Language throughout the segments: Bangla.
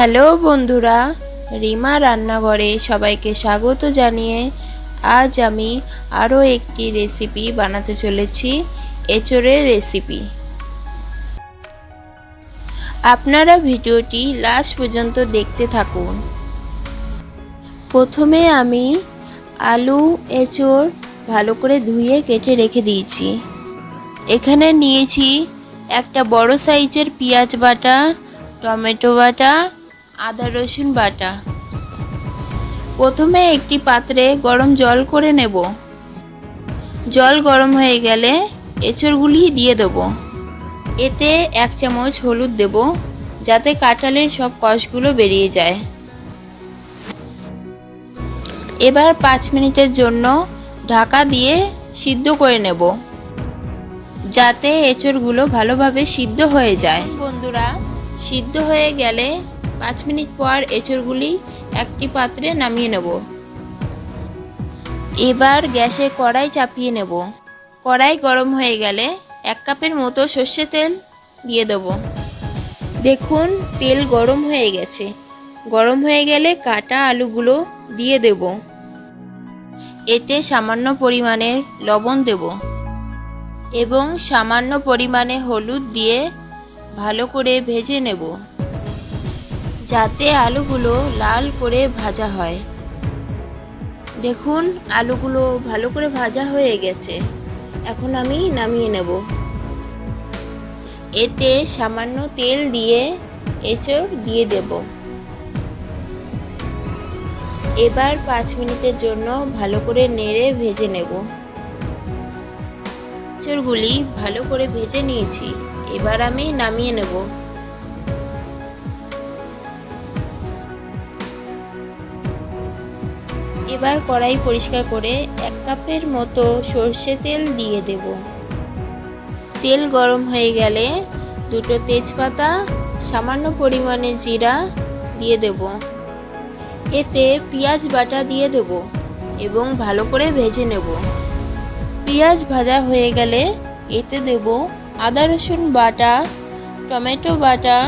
হ্যালো বন্ধুরা, রিমা রান্নাঘরে সবাইকে স্বাগত জানিয়ে আজ আমি আরও একটি রেসিপি বানাতে চলেছি, এঁচড়ের রেসিপি। আপনারা ভিডিওটি লাস্ট পর্যন্ত দেখতে থাকুন। প্রথমে আমি আলু, এঁচড় ভালো করে ধুয়ে কেটে রেখে দিয়েছি। এখানে নিয়েছি একটা বড় সাইজের পেঁয়াজ বাটা, টমেটো বাটা আদা, রসুন বাটা। প্রথমে একটি পাত্রে গরম জল করে নেব। জল গরম হয়ে গেলে এঁচড়গুলি দিয়ে দেব। এতে এক চামচ হলুদ দেব, যাতে কাঁঠালের সব কষগুলো বেরিয়ে যায়। এবার পাঁচ মিনিটের জন্য ঢাকা দিয়ে সিদ্ধ করে নেব, যাতে এঁচড়গুলো ভালোভাবে সিদ্ধ হয়ে যায়। বন্ধুরা, সিদ্ধ হয়ে গেলে পাঁচ মিনিট পর এঁচড়গুলি একটি পাত্রে নামিয়ে নেব। এবার গ্যাসে কড়াই চাপিয়ে নেব। কড়াই গরম হয়ে গেলে এক কাপের মতো সর্ষে তেল দিয়ে দেব। দেখুন, তেল গরম হয়ে গেছে। গরম হয়ে গেলে কাটা আলুগুলো দিয়ে দেব। এতে সামান্য পরিমাণে লবণ দেব এবং সামান্য পরিমাণে হলুদ দিয়ে ভালো করে ভেজে নেব। যাতে আলুগুলো লাল করে ভাজা হয়। দেখুন, আলুগুলো ভালো করে ভাজা হয়ে গেছে। এখন আমি নামিয়ে নেব। এতে সামান্য তেল দিয়ে এঁচড় দিয়ে দেব। এবার পাঁচ মিনিটের জন্য ভালো করে নেড়ে ভেজে নেব। এঁচড়গুলি ভালো করে ভেজে নিয়েছি। এবার আমি নামিয়ে নেব। এবার কড়াই পরিষ্কার করে এক কাপের মতো সর্ষে তেল দিয়ে দেব। তেল গরম হয়ে গেলে দুটো তেজপাতা, সামান্য পরিমাণে জিরা দিয়ে দেব। এতে পেঁয়াজ বাটা দিয়ে দেব এবং ভালো করে ভেজে নেব। পেঁয়াজ ভাজা হয়ে গেলে এতে দেব আদা, রসুন বাটা, টমেটো বাটা,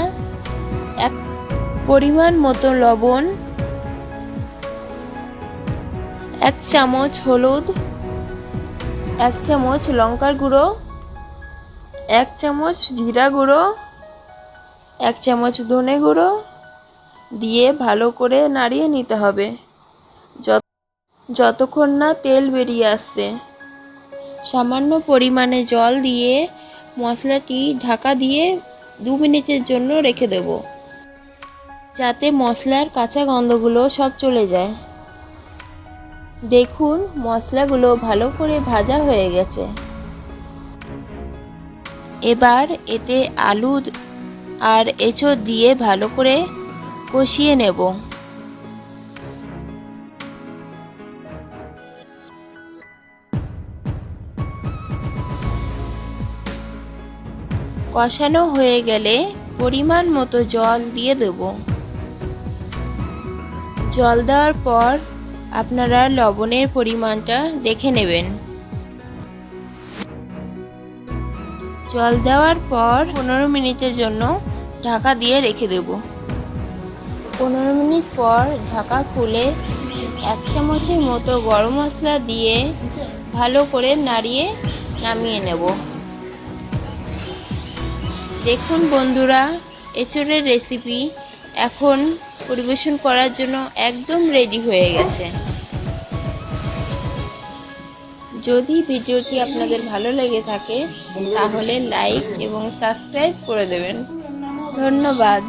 এক পরিমাণ মতো লবণ এক চামচ হলুদ, এক চামচ লঙ্কার গুঁড়ো, এক চামচ জিরা গুঁড়ো, এক চামচ ধনে গুঁড়ো দিয়ে ভালো করে নাড়িয়ে নিতে হবে। যত যতক্ষণ না তেল বেরিয়ে আসছে। সামান্য পরিমাণে জল দিয়ে মশলাটি ঢাকা দিয়ে দু মিনিটের জন্য রেখে দেব। যাতে মশলার কাঁচা গন্ধগুলো সব চলে যায়। দেখুন, মশলাগুলো ভালো করে ভাজা হয়ে গেছে। এবার এতে আলু আর এঁচড় দিয়ে ভালো করে কষিয়ে নেব। কষানো হয়ে গেলে পরিমাণ মতো জল দিয়ে দেব। জল দেওয়ার পর আপনারা লবণের পরিমাণটা দেখে নেবেন। জল দেওয়ার পর পনেরো মিনিটের জন্য ঢাকা দিয়ে রেখে দেব। পনেরো মিনিট পর ঢাকা খুলে এক চামচের মতো গরম মশলা দিয়ে ভালো করে নাড়িয়ে নামিয়ে নেব। দেখুন বন্ধুরা, এঁচড়ের রেসিপি এখন পরিবেশন করার জন্য একদম রেডি হয়ে গেছে। যদি ভিডিওটি আপনাদের ভালো লেগে থাকে, তাহলে লাইক এবং সাবস্ক্রাইব করে দেবেন। ধন্যবাদ।